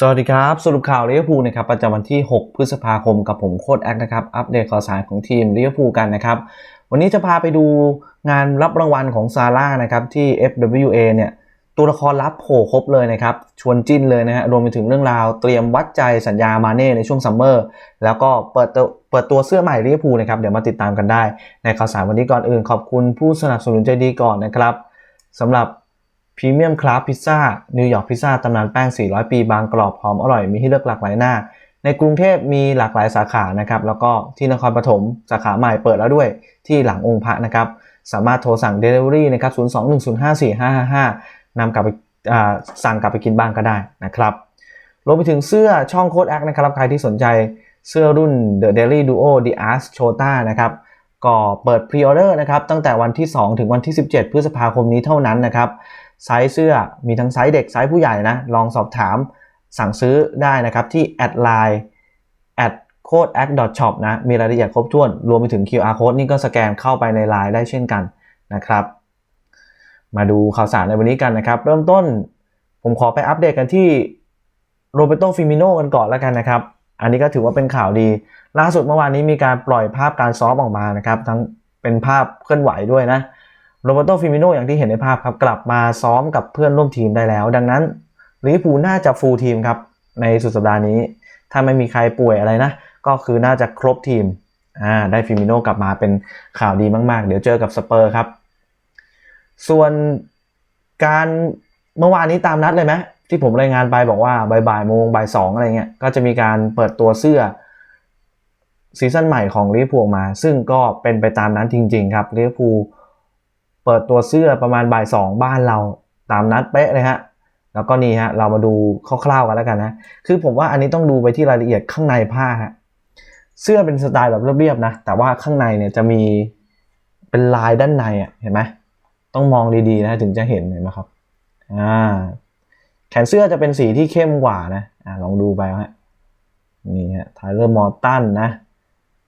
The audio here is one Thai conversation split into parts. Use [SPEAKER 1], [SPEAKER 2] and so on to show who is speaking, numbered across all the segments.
[SPEAKER 1] สวัสดีครับ สรุปข่าวลิเวอร์พูลนะครับประจำวันที่ 6 พฤษภาคมกับผมโค้ดแอคนะครับ อัปเดตข่าวสารของทีมลิเวอร์พูลกันนะครับ วันนี้จะพาไปดูงานรับรางวัลของซาร่านะครับที่ FWA เนี่ยตัวละครลับโผล่ครบเลยนะครับ ชวนจิ้นเลยนะฮะรวมไปถึงเรื่องราวเตรียมวัดใจสัญญามาเน่ในช่วงซัมเมอร์ แล้วก็เปิดตัวเปิดตัวเสื้อใหม่ลิเวอร์พูลนะครับเดี๋ยวมาติดตามกันได้ ในข่าวสารวันนี้ก่อนอื่นขอบคุณผู้สนับสนุนใจดีก่อนนะครับสำหรับ พรีเมียมคลาสพิซซ่านิวยอร์กพิซซ่าตำนานแป้ง 400 ปีบางกรอบหอมอร่อยมีให้เลือกหลากหลายหน้า ในกรุงเทพมีหลากหลายสาขานะครับ แล้วก็ที่นครปฐมสาขาใหม่เปิดแล้วด้วยที่หลังองค์พระนะครับ สามารถโทรสั่ง Delivery นะครับ 021054555นำกลับไปสั่งกลับไปกินบ้างก็ได้นะครับรวมไปถึงเสื้อช่องโค้ดแอคนะครับ ใครที่สนใจเสื้อรุ่น The Daily Duo The Art Chota นะครับก็เปิดพรีออเดอร์นะครับตั้งแต่วันที่ 2 ถึงวันที่ 17 พฤษภาคมนี้เท่านั้นนะครับ ไซส์เสื้อมีทั้งไซส์เด็กไซส์ผู้ใหญ่นะลองสอบถามสั่งซื้อได้นะครับที่แอดไลน์ at code act shop นะมีรายละเอียดครบถ้วน รวมไปถึง QR code นี่ก็สแกนเข้าไปในไลน์ได้เช่นกันนะครับ มาดูข่าวสารในวันนี้กันนะครับ เริ่มต้นผมขอไปอัปเดตกันที่โรเบโตฟิมิโนกันก่อนแล้วกันนะครับ อันนี้ก็ถือว่าเป็นข่าวดี ล่าสุดเมื่อวานนี้มีการปล่อยภาพการซ้อมออกมานะครับ ทั้งเป็นภาพเคลื่อนไหวด้วยนะ โรเบโตฟิมิโนอย่างที่เห็นในภาพครับกลับมาซ้อมกับเพื่อนร่วมทีมได้แล้ว ดังนั้นลิเวอร์พูลน่าจะฟูลทีมครับในสุดสัปดาห์นี้ ถ้าไม่มีใครป่วยอะไรนะ ก็คือน่าจะครบทีมอ่าได้ฟิมิโนกลับมาเป็นข่าวดีมาก ๆ เดี๋ยวเจอกับสเปอร์ครับ ส่วนการเมื่อวานนี้ตามนัดเลยไหมที่ผมรายงานไปบอกว่าบ่ายบ่ายโมงบ่ายสองอะไรเงี้ยก็จะมีการเปิดตัวเสื้อซีซั่นใหม่ของลิเวอร์พูลมา ซึ่งก็เป็นไปตามนั้นจริง ๆ ครับลิเวอร์พูล เปิดตัวเสื้อประมาณบ่ายสองบ้านเราตามนัดเป๊ะเลยฮะแล้วก็นี่ฮะเรามาดูคร่าวๆกันแล้วกันนะคือผมว่าอันนี้ต้องดูไปที่รายละเอียดข้างในผ้าฮะเสื้อเป็นสไตล์แบบเรียบๆนะแต่ว่าข้างในเนี่ยจะมีเป็นลายด้านในอะเห็นไหมต้องมองดีๆนะถึงจะเห็นเห็นไหมครับอ่าแขนเสื้อจะเป็นสีที่เข้มกว่านะอ่าลองดูไปฮะนี่ฮะไทเลอร์มอร์ตันนะ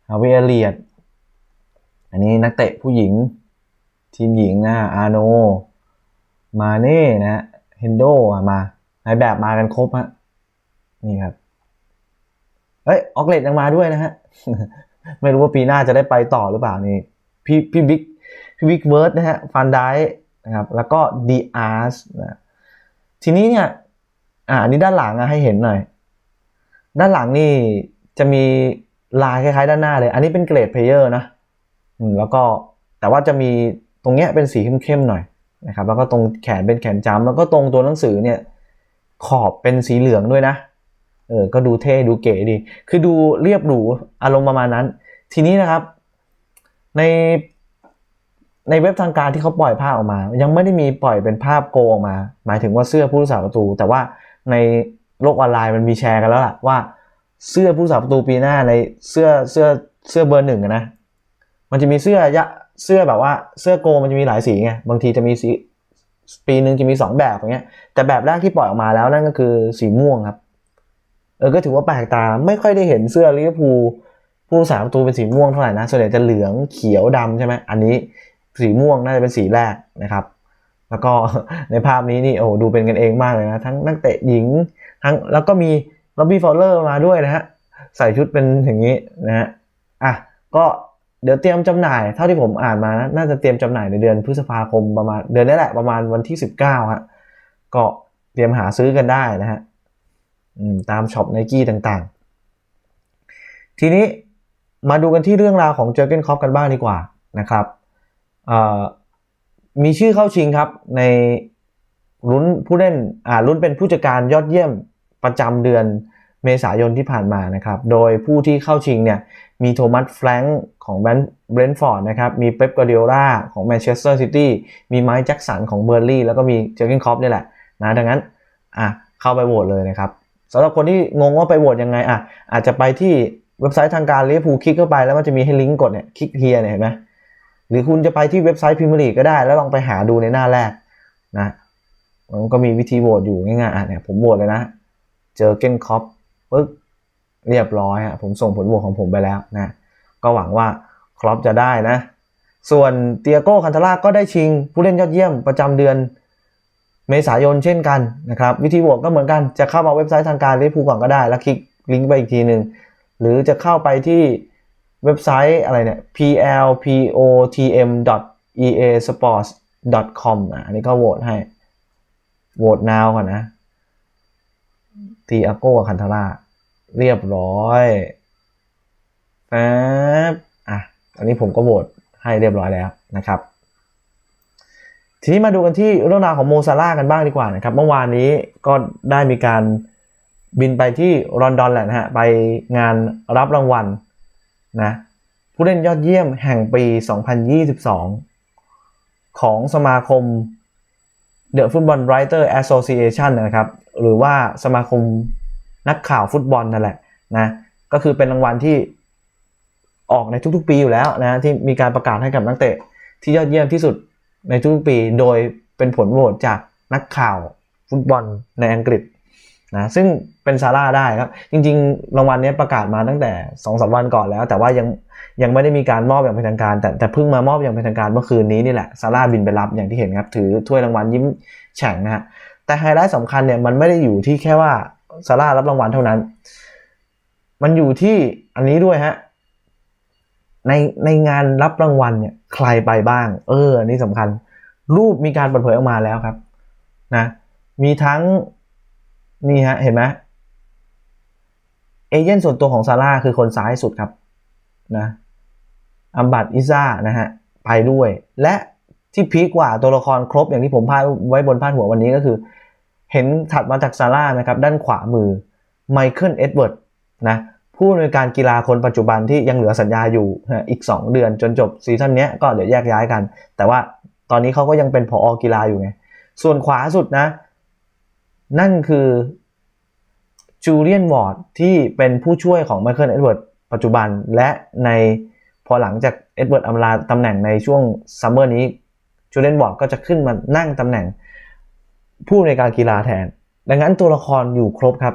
[SPEAKER 1] ฮาวิเอเลียดอันนี้นักเตะผู้หญิง ทีมหญิงนะอาโน มาเน่นะเฮนโดมาในแบบมากันครบฮะนี่ครับเฮ้ยออกเลดยังมาด้วยนะฮะ ไม่รู้ว่าปีหน้าจะได้ไปต่อหรือเปล่านี่พี่พี่บิ๊กพี่วิกเวิร์ดนะฮะฟันได้นะครับ แล้วก็ดีอาร์สนะทีนี้เนี่ย อ่าอันนี้ด้านหลังอะให้เห็นหน่อย ด้านหลังนี่จะมีลายคล้ายๆ ด้านหน้าเลย อันนี้เป็นเกรดเพลเยอร์นะ อืมแล้วก็แต่ว่าจะมี รงเนี้ยเป็นสีเข้มๆหน่อยนะครับแล้วก็ตรงแขนเป็นแขนจ้ำแล้วก็ตรงตัวหนังสือเนี่ยขอบเป็นสีเหลืองด้วยนะเออก็ดูเท่ดูเก๋ดี คือดูเรียบหรูอารมณ์ประมาณนั้น ทีนี้นะครับ ในในเว็บทางการที่เขาปล่อยภาพออกมา ยังไม่ได้มีปล่อยเป็นภาพโกออกมา หมายถึงว่าเสื้อผู้รักษาประตู แต่ว่าในโลกออนไลน์มันมีแชร์กันแล้วล่ะว่าเสื้อผู้รักษาประตูปีหน้าในเสื้อเสื้อเสื้อเบอร์หนึ่งอะนะมันจะมีเสื้อยะ เสื้อแบบว่าเสื้อโกมันจะมีหลายสีไงบางทีจะมีสีปีหนึ่งจะมีสองแบบอย่างเงี้ย แต่แบบแรกที่ปล่อยออกมาแล้วนั่นก็คือสีม่วงครับเออก็ถือว่าแปลกตาไม่ค่อยได้เห็นเสื้อลิเวอร์พูลผู้รักษาประตูเป็นสีม่วงเท่าไหร่นะส่วนใหญ่จะเหลืองเขียวดำใช่ไหมอันนี้สีม่วงน่าจะเป็นสีแรกนะครับ แล้วก็ในภาพนี้นี่โอ้ดูเป็นกันเองมากเลยนะทั้งนักเตะหญิงทั้งแล้วก็มีล็อบบี้ฟอลเลอร์มาด้วยนะฮะใส่ชุดเป็นอย่างนี้นะฮะอะก็ เดี๋ยวเตรียมจำหน่ายเท่าที่ผมอ่านมานะน่าจะเตรียมจำหน่ายในเดือนพฤษภาคมประมาณเดือนนี้แหละประมาณวันที่ 19ฮะก็เตรียมหาซื้อกันได้นะฮะตามช็อปไนกี้ต่างๆ ทีนี้มาดูกันที่เรื่องราวของเจอร์เกนคอปกันบ้างดีกว่านะครับมีชื่อเข้าชิงครับในลุ้นผู้เล่นอ่าลุ้นเป็นผู้จัดการยอดเยี่ยมประจำเดือน เมษายนที่ผ่านมานะครับ โดยผู้ที่เข้าชิงเนี่ยมีโทมัสแฟรงค์ของแบนเบรนฟอร์ดนะครับ มีเป๊ปกอร์ดิโอลาของแมนเชสเตอร์ซิตี้ มีไมค์แจ็คสันของเบอร์ลี่ แล้วก็มีเจอร์เกนคอปนี่แหละนะดังนั้นอะเข้าไปโหวตเลยนะครับสำหรับคนที่งงว่าไปโหวตยังไงอะอาจจะไปที่เว็บไซต์ทางการลิเวอร์พูลคลิกเข้าไปแล้วมันจะมีให้ลิงก์กดเนี่ยคลิกเฮียเนี่ยเห็นไหมหรือคุณจะไปที่เว็บไซต์พิมพ์ลีก็ได้ แล้วลองไปหาดูในหน้าแรกนะมันก็มีวิธีโหวตอยู่ง่ายๆอะเนี่ยผมโหวตเลยนะ เจอเกนคอป ปึ๊บเรียบร้อยอะผมส่งผลโหวตของผมไปแล้วนะก็หวังว่าครอปจะได้นะ ส่วนเตียโก้คันทาร่าก็ได้ชิงผู้เล่นยอดเยี่ยมประจำเดือนเมษายนเช่นกันนะครับ วิธีโหวตก็เหมือนกันจะเข้ามาเว็บไซต์ทางการลิเวอร์พูลก่อนก็ได้ แล้วคลิกลิงก์ไปอีกทีหนึ่งหรือจะเข้าไปที่เว็บไซต์อะไรเนี่ย plpotm.easports.com อะอันนี้ก็โหวตให้ โหวต now ก่อนนะ ทีอาโก้คันทาร่าเรียบร้อยแป๊บอะอันนี้ผมก็โหวตให้เรียบร้อยแล้วนะครับ ทีนี้มาดูกันที่เรื่องราวของโมซาร่ากันบ้างดีกว่านะครับ เมื่อวานนี้ก็ได้มีการบินไปที่ลอนดอนแหละนะฮะ ไปงานรับรางวัลนะผู้เล่นยอดเยี่ยมแห่งปี 2022 ของสมาคม The Football Writer Association นะครับ หรือว่าสมาคมนักข่าวฟุตบอลนั่นแหละนะก็คือเป็นรางวัลที่ออกในทุกๆ ปีอยู่แล้วนะที่มีการประกาศให้กับนักเตะที่ยอดเยี่ยมที่สุดในทุกๆปี โดยเป็นผลโหวตจากนักข่าวฟุตบอลในอังกฤษนะซึ่งเป็นซาร่าได้ครับ จริงๆ รางวัลนี้ประกาศมาตั้งแต่2อสวันก่อนแล้ว แต่ว่ายังยังไม่ได้มีการมอบอย่างเป็นทางการ แต่แต่เพิ่งมามอบอย่างเป็นทางการเมื่อคืนนี้นี่แหละซาร่าบินไปรับอย่างที่เห็นครับ ถือถ้วยรางวัลยิ้มแฉ่งนะฮะ แต่ไฮไลท์สำคัญเนี่ยมันไม่ได้อยู่ที่แค่ว่าซาร่ารับรางวัลเท่านั้น มันอยู่ที่อันนี้ด้วยฮะ ในในงานรับรางวัลเนี่ยใครไปบ้าง เอออันนี้สำคัญ รูปมีการเปิดเผยออกมาแล้วครับนะ มีทั้งนี่ฮะเห็นไหมเอเจนต์ส่วนตัวของซาร่าคือคนซ้ายสุดครับนะอัมบัตอิซ่านะฮะไปด้วย และ ที่พีกกว่าตัวละครครบอย่างที่ผมพาดไว้บนพาดหัววันนี้ก็คือ เห็นถัดมาจากซาร่านะครับด้านขวามือไมเคิลเอ็ดเวิร์ดนะผู้อำนวยการกีฬาคนปัจจุบันที่ยังเหลือสัญญาอยู่อีก 2 เดือนจนจบซีซั่นนี้ก็เดี๋ยวแยกย้ายกัน แต่ว่าตอนนี้เขาก็ยังเป็นผอกีฬาอยู่ไง ส่วนขวาสุดนะ นั่นคือจูเลียนวอร์ดที่เป็นผู้ช่วยของไมเคิลเอ็ดเวิร์ดปัจจุบันและในพอหลังจากเอ็ดเวิร์ดอำลาตำแหน่งในช่วงซัมเมอร์นี้ จูเลนวอร์ดก็จะขึ้นมานั่งตำแหน่ง ผู้ในการกีฬาแทน ดังนั้นตัวละครอยู่ครบครับ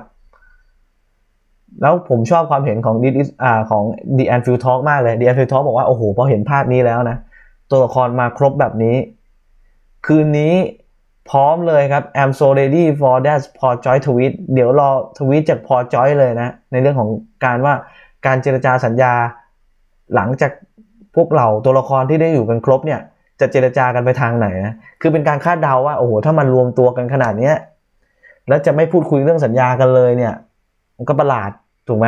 [SPEAKER 1] แล้วผมชอบความเห็นของดีอ่าของ The Anfield Talk มากเลย The Anfield Talk บอกว่า โอ้โห พอเห็นภาพนี้แล้วนะ ตัวละครมาครบแบบนี้ คืนนี้พร้อมเลยครับ I'm so ready for that พอจอยทวีตเดี๋ยวรอทวีตจากพอจอยเลยนะ ในเรื่องของการว่าการเจรจาสัญญาหลังจากพวกเราตัวละครที่ได้อยู่กันครบเนี่ย จะเจรจากันไปทางไหนนะคือเป็นการคาดเดาว่าโอ้โหถ้ามันรวมตัวกันขนาดเนี้ยแล้วจะไม่พูดคุยเรื่องสัญญากันเลยเนี่ย มันก็ประหลาดถูกไหม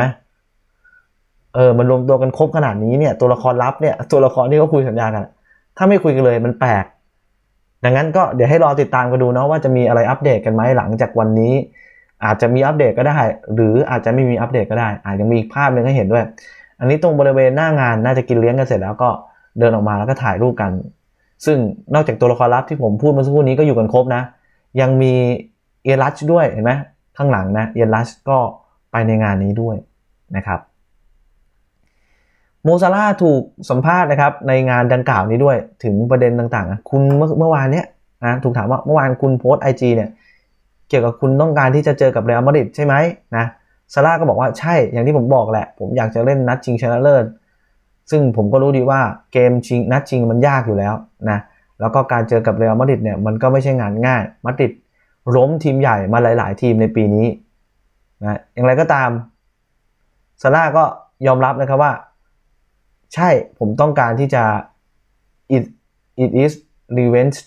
[SPEAKER 1] เออมันรวมตัวกันครบขนาดนี้เนี่ย ตัวละครลับเนี่ยตัวละครที่เขาคุยสัญญากัน ถ้าไม่คุยกันเลยมันแปลกดังนั้นก็เดี๋ยวให้รอติดตามกันดูเนาะว่าจะมีอะไรอัปเดตกันไหมหลังจากวันนี้ อาจจะมีอัปเดตก็ได้ หรืออาจจะไม่มีอัปเดตก็ได้ อาจจะมีอีกภาพหนึ่งให้เห็นด้วย อันนี้ตรงบริเวณหน้างานน่าจะกินเลี้ยงกันเสร็จแล้วก็เดินออกมาแล้วก็ถ่ายรูปกัน ซึ่งนอกจากตัวละครลับที่ผมพูดเมื่อสักครู่นี้ก็อยู่กันครบนะ ยังมีเอลัชด้วยเห็นไหมข้างหลังนะเอลัชก็ไปในงานนี้ด้วยนะครับโมซาร่าถูกสัมภาษณ์นะครับในงานดังกล่าวนี้ด้วยถึงประเด็นต่างๆ คุณเมื่อเมื่อวานเนี้ยนะถูกถามว่าเมื่อวานคุณโพสไอจีเนี่ยเกี่ยวกับคุณต้องการที่จะเจอกับเรอัลมาดริดใช่ไหมนะซาร่าก็บอกว่าใช่อย่างที่ผมบอกแหละ ผมอยากจะเล่นนัดชิงชนะเลิศ ซึ่งผมก็รู้ดีว่าเกมชิงนัดชิงมันยากอยู่แล้วนะแล้วก็การเจอกับเรอัลมาดริดเนี่ยมันก็ไม่ใช่งานง่ายมาดริดล้มทีมใหญ่มาหลาย ๆ ทีมในปีนี้นะอย่างไรก็ตามซาร่าก็ยอมรับนะครับว่า ใช่ผมต้องการที่จะ it it is revenge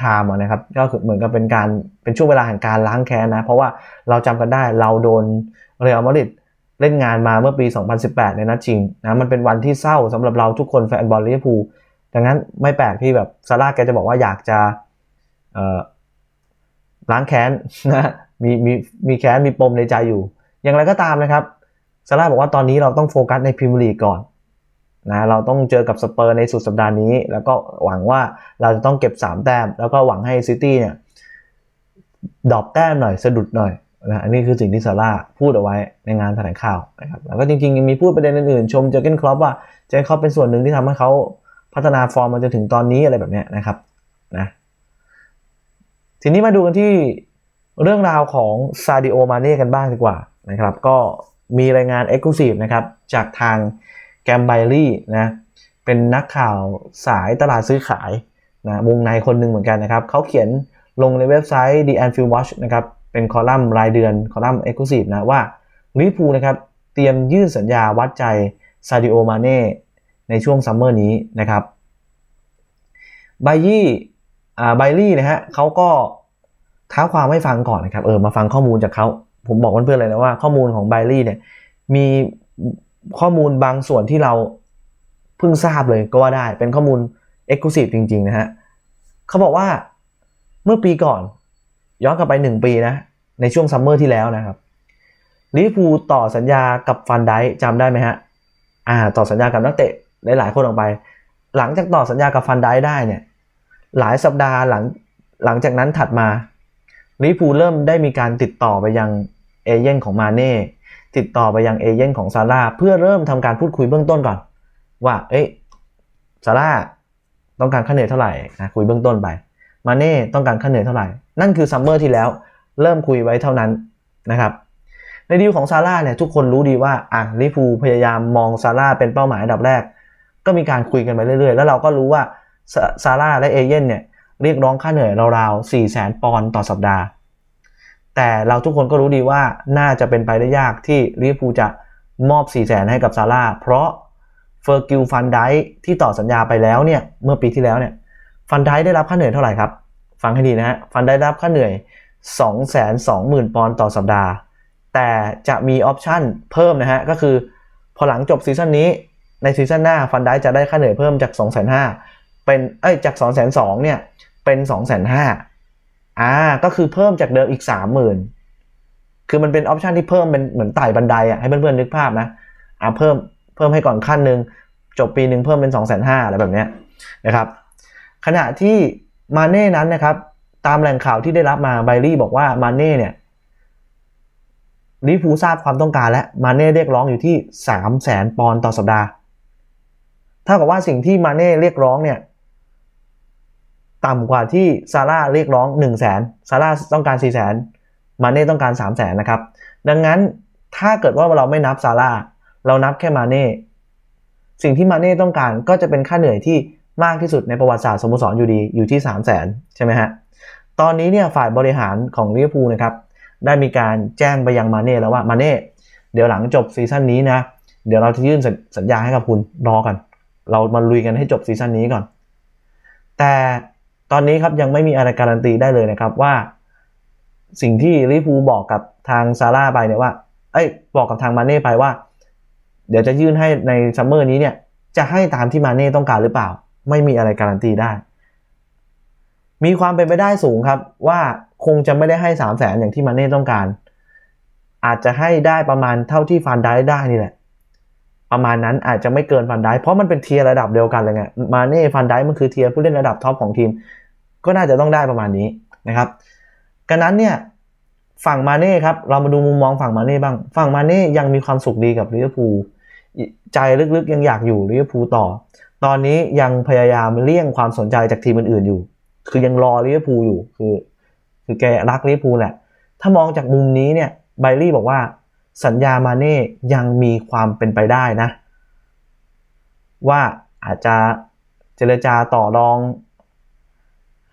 [SPEAKER 1] time นะครับก็คือเหมือนกับเป็นการเป็นช่วงเวลาแห่งการล้างแค้นนะ เพราะว่าเราจำกันได้เราโดนเรอัลมาดริด เล่นงานมาเมื่อปี 2018 ในนัดชิงนะมันเป็นวันที่เศร้าสำหรับเราทุกคนแฟนบอลลิเวอร์พูลดังนั้นไม่แปลกที่แบบซาร่าแกจะบอกว่าอยากจะล้างแค้นนะมีมีมีแค้นมีปมในใจอยู่ อย่างไรก็ตามนะครับซาร่าบอกว่าตอนนี้เราต้องโฟกัสในพรีเมียร์ลีกก่อนนะเราต้องเจอกับสเปอร์ในสุดสัปดาห์นี้ แล้วก็หวังว่าเราจะต้องเก็บ 3 แต้ม แล้วก็หวังให้ซิตี้เนี่ยดรอปแต้มหน่อยสะดุดหน่อย นะอันนี้คือสิ่งที่ซาร่าพูดเอาไว้ในงานแถลงข่าวนะครับแล้วก็จริงๆยังมีพูดประเด็นอื่นๆชมเจอร์เกนครอปว่าเจอร์เกนครอปเป็นส่วนหนึ่งที่ทำให้เขาพัฒนาฟอร์มมาจนถึงตอนนี้อะไรแบบนี้นะครับนะทีนี้มาดูกันที่เรื่องราวของซาดิโอมาเน่กันบ้างดีกว่านะครับ ก็มีรายงาน e x c l u s i v e นะครับ จากทางแกมไบลี่นะเป็นนักข่าวสายตลาดซื้อขายนะวงในคนหนึ่งเหมือนกันนะครับเขาเขียนลงในเว็บไซต์ The Anfield Watch นะครับ เป็นคอลัมน์รายเดือนคอลัมน์ Exclusive นะว่าลิเวอร์พูลนะครับเตรียมยื่นสัญญาวัดใจซาดิโอมาเน่ในช่วงซัมเมอร์นี้นะครับไบยี่อ่าไบลี่นะฮะเขาก็ท้าความให้ฟังก่อนนะครับเออมาฟังข้อมูลจากเขาผมบอกเพื่อนๆเลยนะว่าข้อมูลของไบลี่เนี่ยมีข้อมูลบางส่วนที่เราเพิ่งทราบเลยก็ว่าได้เป็นข้อมูล Exclusive จริง ๆ นะฮะเขาบอกว่าเมื่อปีก่อน ย้อนกลับไป 1 ปีนะ ในช่วงซัมเมอร์ที่แล้วนะครับลิเวอร์พูลต่อสัญญากับฟันไดจำได้ไหมฮะอ่าต่อสัญญากับนักเตะหลายๆคนออกไป หลังจากต่อสัญญากับฟันไดได้เนี่ยหลายสัปดาห์หลังหลังจากนั้นถัดมาลิเวอร์พูลเริ่มได้มีการติดต่อไปยังเอเย่นของมาเน่ติดต่อไปยังเอเย่นของซาร่าเพื่อเริ่มทำการพูดคุยเบื้องต้นก่อน ว่า เอ้ยซาร่าต้องการค่าเหนื่อยเท่าไหร่นะคุยเบื้องต้นไป มาเน่ต้องการค่าเหนื่อยเท่าไหร่ นั่นคือซัมเมอร์ที่แล้ว เริ่มคุยไว้เท่านั้นนะครับในดีลของซาร่าเนี่ยทุกคนรู้ดีว่าอะลิเวอร์พูพยายามมองซาร่าเป็นเป้าหมายอันดับแรก ก็มีการคุยกันไปเรื่อยๆ แล้วเราก็รู้ว่าซาร่าและเอเย่นเนี่ยเรียกร้องค่าเหนื่อยราวๆ4 0 0 0 0ปอนด์ต่อสัปดาห์ แต่เราทุกคนก็รู้ดีว่าน่าจะเป็นไปได้ยากที่ลิเวอร์พูจะมอบ4 0 0 0 0 0ให้กับซาร่าเพราะเฟอร์กิลฟันไดที่ต่อสัญญาไปแล้วเนี่ยเมื่อปีที่แล้วเนี่ยฟันไดได้รับค่าเหนื่อยเท่าไหร่ครับ ฟังให้ดีนะฮะฟันได้รับค่าเหนื่อย 220,000 ปอนด์ต่อสัปดาห์ แต่จะมีออปชั่นเพิ่มนะฮะ ก็คือพอหลังจบซีซั่นนี้ในซีซั่นหน้าฟันได้จะได้ค่าเหนื่อยเพิ่มจาก 2,500เป็นเอ้ยจาก 2,200เนี่ยเป็น2,500อ่าก็คือเพิ่มจากเดิมอีก 30,000 คือมันเป็นออปชันที่เพิ่มเป็นเหมือนไต่บันไดอะให้เพื่อนๆนึกภาพนะอ่าเพิ่มเพิ่มให้ก่อนขั้นหนึ่งจบปีหนึ่งเพิ่มเป็น 2,500อะไรแบบเนี้ยนะครับขณะที่ มาเน่นั้นนะครับ ตามแหล่งข่าวที่ได้รับมาไบรี่บอกว่ามาเน่เนี่ยลิฟูทราบความต้องการและมาเน่เรียกร้องอยู่ที่ 3 0 0แสนปอนด์ต่อสัปดาห์ถ้ากับว่าสิ่งที่มาเน่เรียกร้องเนี่ยต่ำกว่าที่ซาร่าเรียกร้อง 1 0 0 0 0แสนซาร่าต้องการ 4 0 0แสนมาเน่ต้องการ 3 0 0แสนนะครับ ดังนั้นถ้าเกิดว่าเราไม่นับซาร่าเรานับแค่มาเน่สิ่งที่มาเน่ต้องการก็จะเป็นค่าเหนื่อยที่ มากที่สุดในประวัติศาสตร์สโมสรอยู่ดีอยู่ที่ 3 0 0แสนใช่ไหมฮะ ตอนนี้เนี่ยฝ่ายบริหารของลิเวอร์พูลนะครับได้มีการแจ้งไปยังมาเน่แล้วว่ามาเน่เดี๋ยวหลังจบซีซั่นนี้นะเดี๋ยวเราจะยื่นสัญญาให้กับคุณรอกัน เรามาลุยกันให้จบซีซั่นนี้ก่อน แต่ตอนนี้ครับยังไม่มีอะไรการันตีได้เลยนะครับว่า สิ่งที่ลิเวอร์พูบอกกับทางซาร่าไปเนี่ยว่า เอ้ยบอกกับทางมาเน่ไปว่า เดี๋ยวจะยื่นให้ในซัมเมอร์นี้เนี่ยจะให้ตามที่มาเน่ต้องการหรือเปล่า ไม่มีอะไรการันตีได้ มีความเป็นไปได้สูงครับ ว่าคงจะไม่ได้ให้3 0 0แสนอย่างที่มาเน่ต้องการ อาจจะให้ได้ประมาณเท่าที่ฟันได้ได้นี่แหละ ประมาณนั้นอาจจะไม่เกินฟันได้เพราะมันเป็นเทียร์ระดับเดียวกันเลยไงมาเน่ฟันได้มันคือเทียร์ผู้เล่นระดับท็อปของทีม ก็น่าจะต้องได้ประมาณนี้นะครับกันนั้นเนี่ยฝั่งมาเน่ครับ เรามาดูมุมมองฝั่งมาเน่บ้าง ฝั่งมาเน่ยังมีความสุขดีกับลิเวอร์พูลใจลึกๆยังอยากอยู่ลิเวอร์พูลต่อ ตอนนี้ยังพยายามเลี่ยงความสนใจจากทีมอื่นๆอยู่ คือยังรอลิเวอร์พูลอยู่ คือ คือแกรักลิเวอร์พูลแหละ ถ้ามองจากมุมนี้เนี่ยไบรี่บอกว่าสัญญามาเน่ยังมีความเป็นไปได้นะ ว่าอาจจะเจรจาต่อรอง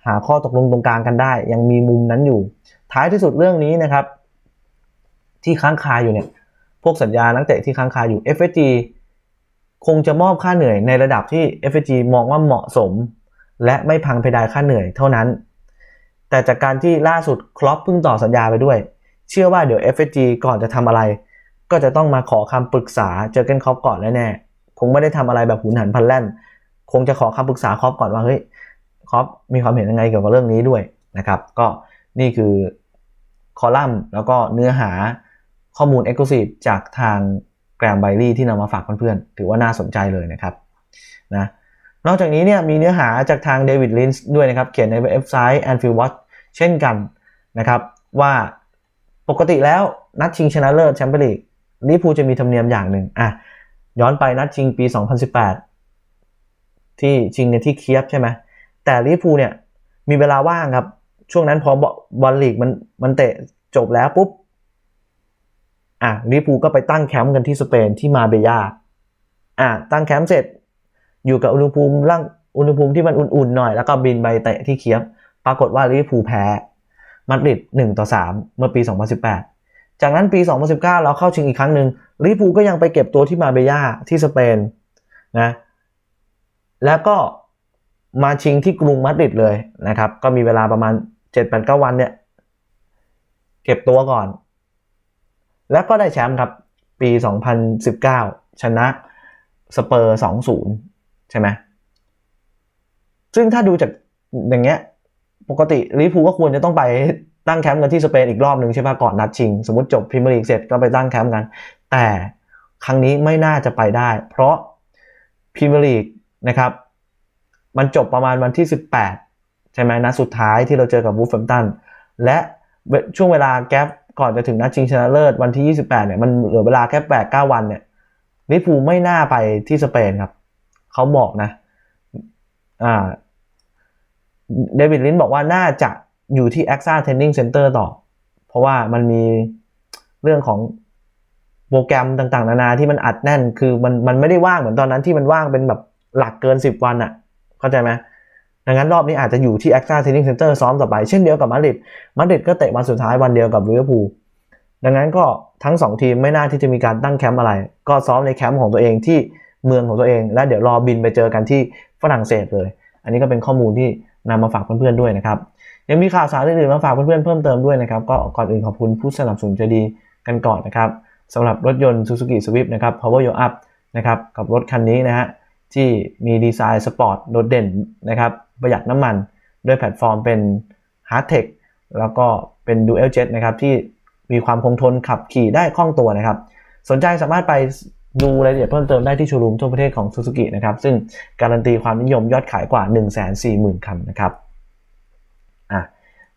[SPEAKER 1] หาข้อตกลงตรงกลางกันได้ ยังมีมุมนั้นอยู่ ท้ายที่สุดเรื่องนี้นะครับ ที่ค้างคาอยู่เนี่ย พวกสัญญานักเตะที่ค้างคาอยู่ FSG คงจะมอบค่าเหนื่อยในระดับที่ FG มองว่าเหมาะสม และไม่พังเพดานค่าเหนื่อยเท่านั้น แต่จากการที่ล่าสุดครอปเพิ่งต่อสัญญาไปด้วย เชื่อว่าเดี๋ยว FG ก่อนจะทำอะไร ก็จะต้องมาขอคำปรึกษาเจอเกนครอปก่อนแน่ๆคงไม่ได้ทำอะไรแบบหุนหันพลันแล่น คงจะขอคำปรึกษาครอปก่อนว่าเฮ้ยครอปมีความเห็นยังไงเกี่ยวกับเรื่องนี้ด้วยนะครับ ก็นี่คือคอลัมน์แล้วก็เนื้อหาข้อมูล e x c l u s i v e จากทาง แกรมไบรี่ที่นำมาฝากเพื่อนๆ ถือว่าน่าสนใจเลยนะครับนะนอกจากนี้เนี่ยมีเนื้อหาจากทางเดวิดลินส์ด้วยนะครับ เขียนในเว็บไซต์ Anfield Watch เช่นกันนะครับ ว่าปกติแล้วนัดชิงชนะเลิศแชมเปี้ยนลีกลิพูจะมีธรรมเนียมอย่างหนึ่งอะย้อนไปนัดชิงปี 2018 ที่ชิงในที่เคียบใช่ไหมแต่ลิพูเนี่ยมีเวลาว่างครับ ช่วงนั้นพอบอลลีกมันมันเตะจบแล้วปุ๊บ อะลิปูก็ไปตั้งแคมป์กันที่สเปนที่มาเบยาอะตั้งแคมป์เสร็จ อยู่กับอุณหภูมิร่างอุณหภูมิที่มันอุ่นๆหน่อยแล้วก็บินไปเตะที่เคียบ ปรากฏว่าลิเวอร์พูแพ้มาดริด1ต่อ3เมื่อปี 2018 จากนั้นปี 2019 เราเข้าชิงอีกครั้งหนึ่งลิเวอร์พูก็ยังไปเก็บตัวที่มาเบยาที่สเปนนะแล้วก็มาชิงที่กรุงมาดริดเลยนะครับ ก็มีเวลาประมาณ 7-8-9 วันเนี่ย เก็บตัวก่อน แล้วก็ได้แชมป์ครับ ปี 2019 ชนะสเปอร์ 2-0 ใช่ไหมซึ่งถ้าดูจากอย่างเงี้ยปกติลิเวอร์พูก็ควรจะต้องไปตั้งแคมป์กันที่สเปนอีกรอบหนึ่งใช่ปะก่อนนัดชิง สมมติจบพรีเมียร์ลีกเสร็จก็ไปตั้งแคมป์กัน แต่ครั้งนี้ไม่น่าจะไปได้ เพราะพรีเมียร์ลีกนะครับ มันจบประมาณวันที่ 18 ใช่ไหมนัดสุดท้ายที่เราเจอกับวูฟแฟมตันและช่วงเวลาแกป ก่อนจะถึงนัดชิงชนะเลิศวันที่ 28 เนี่ย มันเหลือเวลาแค่8 9 วันเนี่ยลิเวอร์พูไม่น่าไปที่สเปนครับ เขาบอกนะ อ่า เดวิดลินบอกว่าน่าจะอยู่ที่ a x a Training Center ต่อ เพราะว่ามันมีเรื่องของโปรแกรมต่างๆ นานาที่มันอัดแน่น คือมันมันไม่ได้ว่างเหมือนตอนนั้นที่มันว่างเป็นแบบหลักเกิน 10 วันอะ่ะ เข้าใจไหม ดังนั้นรอบนี้อาจจะอยู่ที่ a x a Training Center ซ้อมต่อไปเช่นเดียวกับมาดริดมาดริดก็เตะมาสุดท้ายวันเดียวกับลิเวอร์พูลดังนั้นก็ทั้ง 2 ทีมไม่น่าที่จะมีการตั้งแคมป์อะไร ก็ซ้อมในแคมป์ของตัวเองที่เมืองของตัวเอง และเดี๋ยวรอบินไปเจอกันที่ฝรั่งเศสเลย อันนี้ก็เป็นข้อมูลที่นำมาฝากเพื่อนๆด้วยนะครับยังมีข่าวสารอื่นๆมาฝากเพื่อนๆเพิ่มเติมด้วยนะครับก็ก่อนอื่นขอบคุณผู้สนับสนุนใจดีกันก่อนนะครับสำหรับรถยนต์ Suzuki Swift นะครับ Power Your Up นะครับกับรถคันนี้นะฮะที่มีดีไซน์สปอร์ตโดดเด่นนะครับ ประหยัดน้ำมันด้วยแพลตฟอร์มเป็น Hard Tech แล้วก็เป็น Dual Jet นะครับที่มีความคงทนขับขี่ได้คล่องตัวนะครับ สนใจสามารถไปดูรายละเอียดเพิ่มเติมได้ที่โชว์รูมทั่วประเทศของ Suzuki นะครับ ซึ่งการันตีความนิยมยอดขายกว่า 140,000 คันนะครับอะ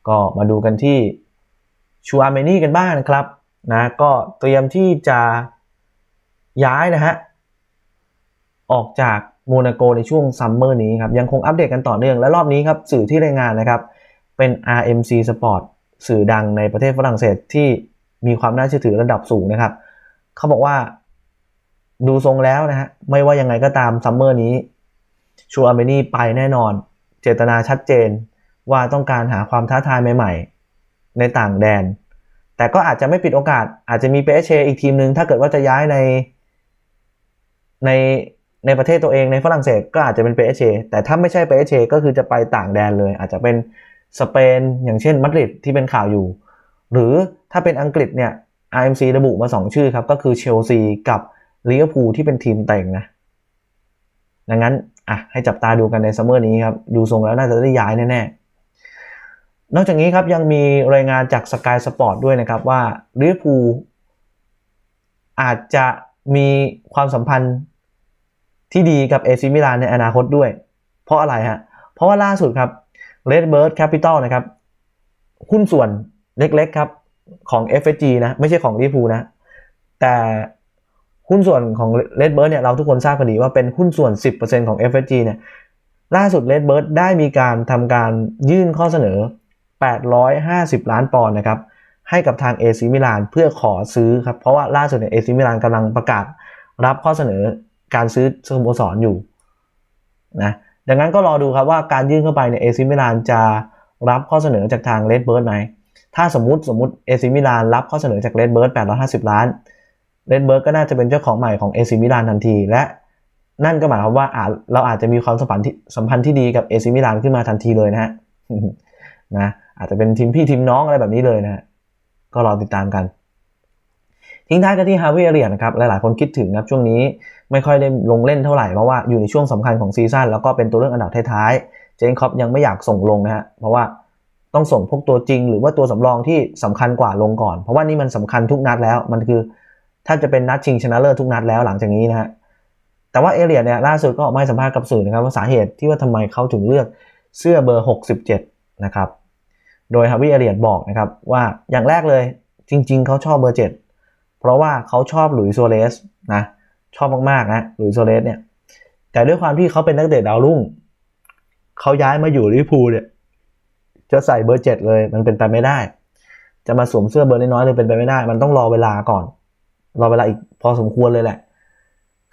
[SPEAKER 1] ก็มาดูกันที่ชูอาร์เมนี่กันบ้างนะครับนะก็เตรียมที่จะย้ายนะฮะออกจาก โมนาโกในช่วงซัมเมอร์นี้ครับยังคงอัปเดตกันต่อเนื่องและรอบนี้ครับสื่อที่รายงานนะครับเป็น RMC Sport สื่อดังในประเทศฝรั่งเศสที่มีความน่าเชื่อถือระดับสูงนะครับเขาบอกว่าดูทรงแล้วนะฮะไม่ว่ายังไงก็ตามซัมเมอร์นี้ชูอาร์เมนี่ไปแน่นอน เจตนาชัดเจนว่าต้องการหาความท้าทายใหม่ๆ ในต่างแดน แต่ก็อาจจะไม่ปิดโอกาส อาจจะมีเปเชอีกทีมหนึ่งถ้าเกิดว่าจะย้ายในใน ในประเทศตัวเองในฝรั่งเศสก็อาจจะเป็นเปเชแต่ถ้าไม่ใช่เปเชก็คือจะไปต่างแดนเลย อาจจะเป็นสเปนอย่างเช่นมาดริดที่เป็นข่าวอยู่ หรือถ้าเป็นอังกฤษเนี่ย RMC ระบุมา 2 ชื่อครับ ก็คือเชลซีกับลิเวอร์พูลที่เป็นทีมเต็งนะ ดังนั้นอะให้จับตาดูกันในซัมเมอร์นี้ครับ ดูทรงแล้วน่าจะได้ย้ายแน่ๆ นอกจากนี้ครับยังมีรายงานจาก Sky Sport ด้วยนะครับว่าลิเวอร์พูลอาจจะมีความสัมพันธ์ ที่ดีกับเอซิมิลานในอนาคตด้วย เพราะอะไรฮะ เพราะว่าล่าสุดครับ Redbird Capital นะครับหุ้นส่วนเล็กๆครับของ FSG นะไม่ใช่ของลิเวอร์พูนะ แต่หุ้นส่วนของ Redbird เนี่ยเราทุกคนทราบกันดีว่าเป็นหุ้นส่วน 10%ของ FSG เนี่ยล่าสุด Redbird ได้มีการทำการยื่นข้อเสนอ 850 ล้านปอนด์นะครับให้กับทางเอซิมิลานเพื่อขอซื้อครับ เพราะว่าล่าสุดเนี่ยเอซิมิลานกำลังประกาศรับข้อเสนอ การซื้อสโมสรอยู่นะดังนั้นก็รอดูครับว่าการยื่นเข้าไปเนี่ยเอซิมิลานจะรับข้อเสนอจากทาง Redbird ไหมถ้าสมมติสมมติเอซิมิลานรับข้อเสนอจาก Redbird 850 ล้านเรดเบิร์กก็น่าจะเป็นเจ้าของใหม่ของเอซิมิลานทันที และนั่นก็หมายความว่าอาจเราอาจจะมีความสัมพันธ์ที่สัมพันธ์ที่ดีกับเอซิมิลานขึ้นมาทันทีเลยนะฮะนะอาจจะเป็นทีมพี่ทีมน้องอะไรแบบนี้เลยนะก็รอติดตามกัน ทิ้งท้ายกันที่ฮาวิเอเรียนะครับหลายๆคนคิดถึงครับช่วงนี้ไม่ค่อยได้ลงเล่นเท่าไหร่เพราะว่าอยู่ในช่วงสำคัญของซีซั่นแล้วก็เป็นตัวเรื่องอันดับท้ายๆเจนคอปยังไม่อยากส่งลงนะฮะเพราะว่าต้องส่งพวกตัวจริง หรือว่าตัวสำรองที่สำคัญกว่าลงก่อน เพราะว่านี่มันสำคัญทุกนัดแล้วมันคือถ้าจะเป็นนัดชิงชนะเลิศทุกนัดแล้วหลังจากนี้นะฮะแต่ว่าเอเลียเนี่ยล่าสุดก็ออกมาสัมภาษณ์กับสื่อนะครับว่าสาเหตุที่ว่าทำไมเขาถึงเลือกเสื้อเบอร์ 67 นะครับ โดยฮาวิเอเลียบอกนะครับว่าอย่างแรกเลยจริง ๆ เขาชอบเบอร์ 7 เพราะว่าเขาชอบหลุยส์โซเลสนะชอบมากๆนะหลุยส์โซเลสเนี่ยแต่ด้วยความที่เขาเป็นนักเตะดาวรุ่งเขาย้ายมาอยู่ลิเวอร์พูลเนี่ยจะใส่เบอร์7เลยมันเป็นไปไม่ได้ จะมาสวมเสื้อเบอร์น้อยๆเลยเป็นไปไม่ได้ มันต้องรอเวลาก่อน รอเวลาอีกพอสมควรเลยแหละ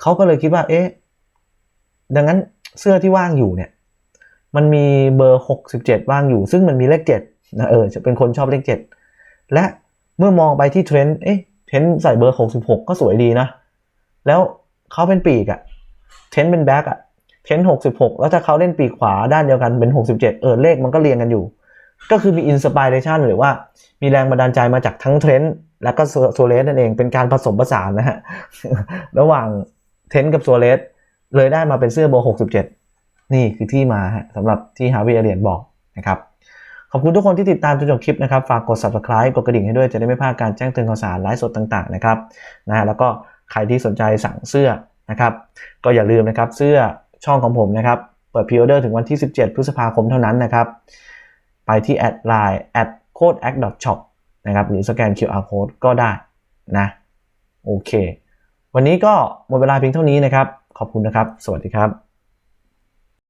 [SPEAKER 1] เขาก็เลยคิดว่า เอ๊ะดังนั้นเสื้อที่ว่างอยู่เนี่ย มันมีเบอร์ 67 ว่างอยู่ ซึ่งมันมีเลข7นะเออจะเป็นคนชอบเลข 7 และเมื่อมองไปที่เทรนด์เอ๊ะ เทนใส่เบอร์66ก็สวยดีนะ แล้วเขาเป็นปีกอะเทนเป็นแบ็กอะเทน66แล้วถ้าเขาเล่นปีกขวาด้านเดียวกันเป็น67เออเลขมันก็เรียงกันอยู่ ก็คือมีอินสปิเรชันหรือว่ามีแรงบันดาลใจมาจากทั้งเทรนและก็โซเลสนั่นเองเป็นการผสมผสานนะฮะระหว่างเทนกับโซเลสเลยได้มาเป็นเสื้อเบอร์67นี่คือที่มาสำหรับที่ฮาวิเอเรียนบอกนะครับ อบคุณทุกคนที่ติดตามจนจบคลิปนะครับ ฝากกด subscribe กดกระดิ่งให้ด้วยจะได้ไม่พลาดการแจ้งเตือนข่าวสารไลฟ์สดต่างๆนะครับนะฮะแล้วก็ใครที่สนใจสั่งเสื้อนะครับ ก็อย่าลืมนะครับเสื้อช่องของผมนะครับ เปิดพรีออเดอร์ถึงวันที่ 17 พฤษภาคมเท่านั้นนะครับ ไปที่แอดไลน์ at code act shop นะครับหรือสแกน QR code ก็ได้นะโอเค วันนี้ก็หมดเวลาเพียงเท่านี้นะครับ ขอบคุณนะครับ สวัสดีครับ